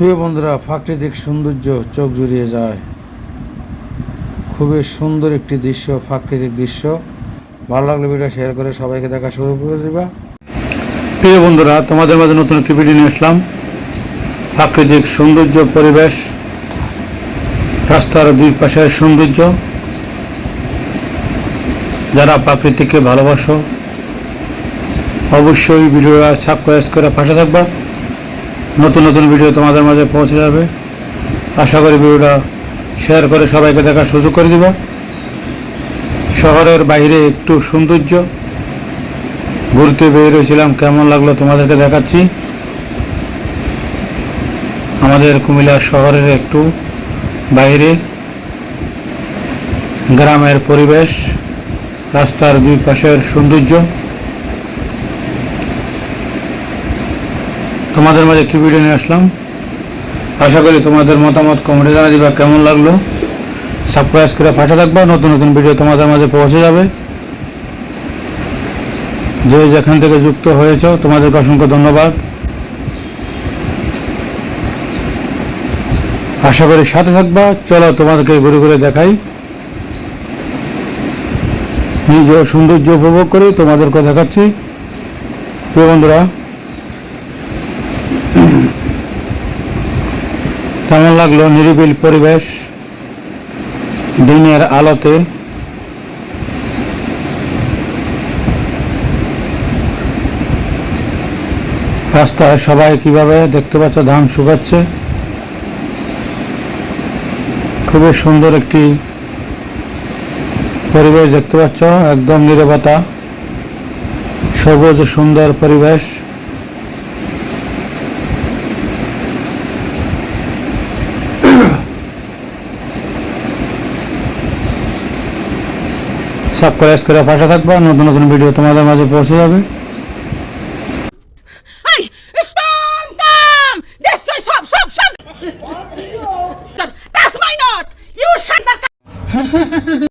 প্রিয় বন্ধুরা, প্রাকৃতিক সৌন্দর্য চোখ জুড়িয়ে যায়। খুবই সুন্দর একটি দৃশ্য, প্রাকৃতিক দৃশ্য। ভালো লাগলে ভিডিও শেয়ার করে সবাইকে দেখা শুরু করে দিবা। প্রিয় বন্ধুরা, তোমাদের মাঝে নতুন একটি ভিডিও নিয়ে আসলাম। প্রাকৃতিক সৌন্দর্য পরিবেশ, রাস্তার দুই পাশের সৌন্দর্য। যারা প্রাকৃতিককে ভালোবাসো, অবশ্যই ভিডিওটা সাবস্ক্রাইব করে পাশে থাকবা। নতুন নতুন ভিডিও তোমাদের মাঝে পৌঁছে যাবে। আশা করি ভিডিওটা শেয়ার করে সবাইকে দেখার সুযোগ করে দিব। শহরের বাইরে একটু সৌন্দর্য। ঘুরতে বের হয়েছিলাম, কেমন লাগল তোমাদেরকে দেখাচ্ছি। আমাদের কুমিল্লা শহরের একটু বাইরে। গ্রামের পরিবেশ, রাস্তার দুই পাশের সৌন্দর্য। তোমাদের মাঝে একটি ভিডিও নিয়ে আসলাম। আশা করি তোমাদের মতামত কমেন্টে জানা দিবা, কেমন লাগল? সাবস্ক্রাইব করে পাঠা থাকবা, নতুন নতুন ভিডিও তোমাদের মাঝে পৌঁছে যাবে। যে যেখান থেকে যুক্ত হয়েছ, তোমাদেরকে অসংখ্য ধন্যবাদ। আশা করি সাথে থাকবা। চলো তোমাদেরকে ঘুরে ঘুরে দেখাই। নিজ সৌন্দর্য উপভোগ করে তোমাদেরকে দেখাচ্ছি। প্রিয় বন্ধুরা কেমন লাগল নিরিবিল পরিবেশ দিনের আলোতে? রাস্তায় সবাই কীভাবে দেখতে পাচ্ছ? ধান শুকাচ্ছে। খুবই সুন্দর একটি পরিবেশ দেখতে পাচ্ছ। একদম নিরবতা। সবুজ সুন্দর পরিবেশ। সাবস্ক্রাইব করে পাশে থাকবা নতুন নতুন ভিডিও তোমাদের মাঝে পৌঁছে যাবে।